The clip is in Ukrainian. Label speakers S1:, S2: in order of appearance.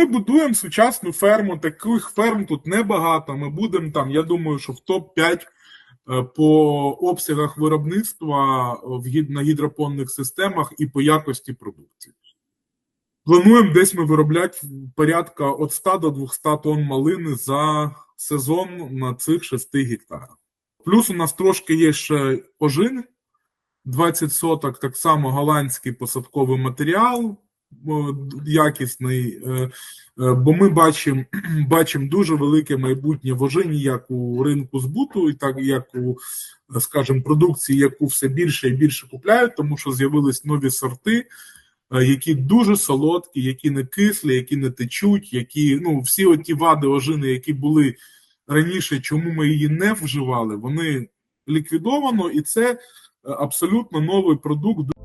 S1: Ми будуємо сучасну ферму. Таких ферм тут небагато. Ми будемо там, я думаю, що в топ-5 е, по обсягах виробництва гід- на гідропонних системах і по якості продукції. Плануємо десь ми виробляти порядка від 100 до 200 тонн малини за сезон на цих 6 гектарах. Плюс у нас трошки є ще ожини, 20 соток, так само голландський посадковий матеріал е, якісний, е, е, бо ми бачимо бачимо дуже велике майбутнє в ожині, як у ринку збуту, і так як у, скажімо, продукції, яку все більше і більше купляють, тому що з'явились нові сорти, е, які дуже солодкі, які не кислі, які не течуть, які ну всі оті вади ожини, які були раніше, чому ми її не вживали, вони ліквідовано, і це абсолютно новий продукт.